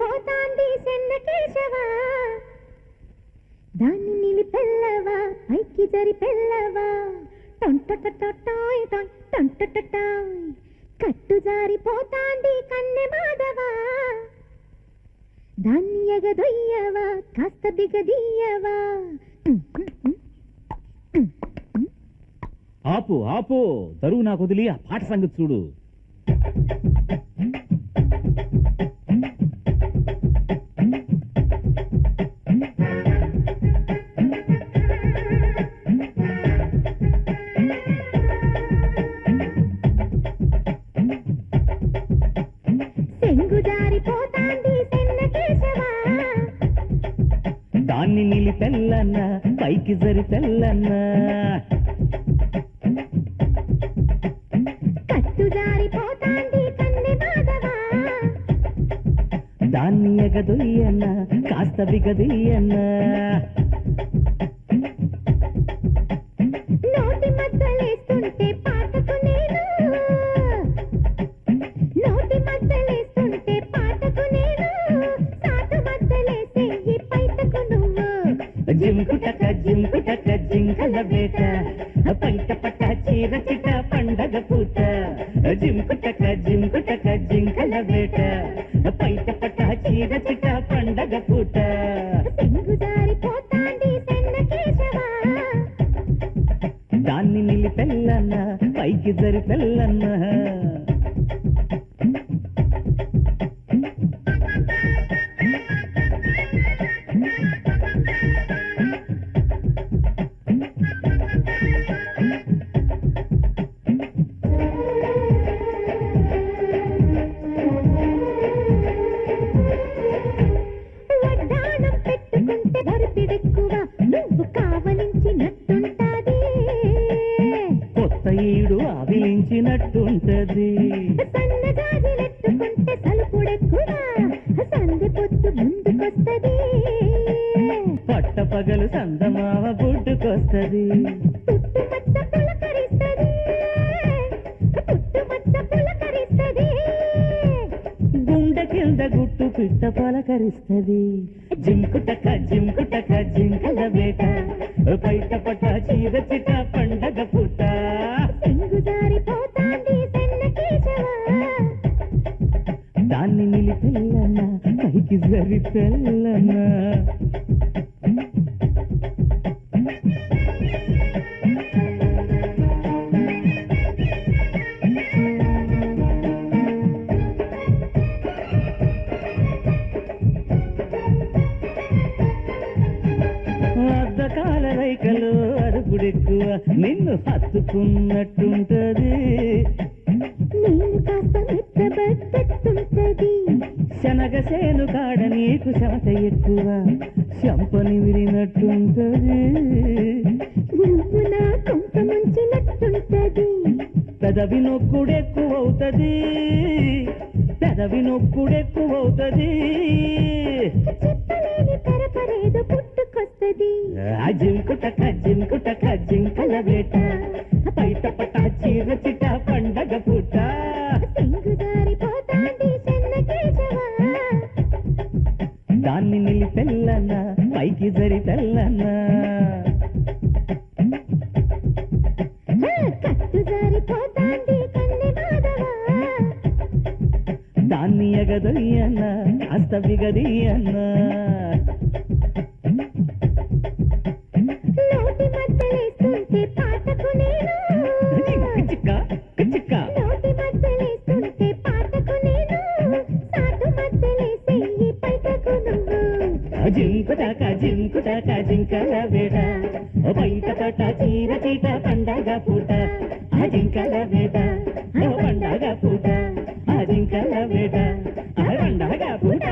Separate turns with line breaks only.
పోతాంది సెన్న కేశవా. దాన్ని నిలిపెల్లవా పైకి జరిపెల్లవా టొంటటటటాయ్ టాయ్ టొంటటటాయ్ కట్టు జారిపోతాంది కన్నె మాధవా. దాన్ని ఎగదొయ్యవా కాస్త బిగదీయవా
ఆపు ఆపు దరువు నాకు వదిలి ఆ పాట సంగతి చూడు. దాన్ని నిలిపెల్లన్న పైకి జరిపెల్లన్న దాన్ని ఎగదొయ్యన్న కాస్త బిగదీయన్న జింకుటక జింకుటక జింకల వేట. పంట పట్ట చీర చిట పండగ పూట. జింకుటక జింకుటక జింకల వేట. పంట పట్ట చీర చిట పండగ పూట. దాన్ని నిలిపెల్లన్న పైకి జరిపెల్లన్న.
నువ్వు కావలించినట్టుంటాది.
కొత్త ఈడు ఆవిలించినట్టుంటది
సన్నజాజిలెట్టుకుంటే సలుపుడెక్కువ సంధి పొత్తు ముందుకొస్తది.
పట్ట పగలు సందమావ
పులకరిస్తది
గుండె కింద గుట్టు పిట్ట పలకరిస్తది. జింకుటక జింకుటక జింకల వేట. బయట పట్ట చీర చిట పండగ
కేశవా.
దాన్ని నిలిపెల్లన్న పైకి అద్దకాల రైకలు అడుగుడెక్కువ నిన్ను హత్తుకున్నట్టుంటది.
నేను కాస్త మెత్తబడ్డట్టుంటది
శనగ సేను కాడ నీకు శమత ఎక్కువ శంపని విరినట్టుంటది
నువ్వు నా కొంత ముంచినట్టుంటది.
పెదవి నొక్కుడెక్కువవుతది. పెదవి నొక్కుడెక్కువవుతది. జింకుటక జింకుటక జింకల వేట. బయట పట చీర చిట పండగ పూట. దాన్ని నిలిపెల్లన్న పైకి జరి
మాధవా.
దాన్ని ఎగదొయ్యన్న కాస్త బిగదీయన్న జింకుటక జింకుటక జింకల వేట. బయట పట చీర చీట పండగ పూట. ఆ జింకల వేట పండగ పూట. ఆ జింకల వేట పండగ పూట.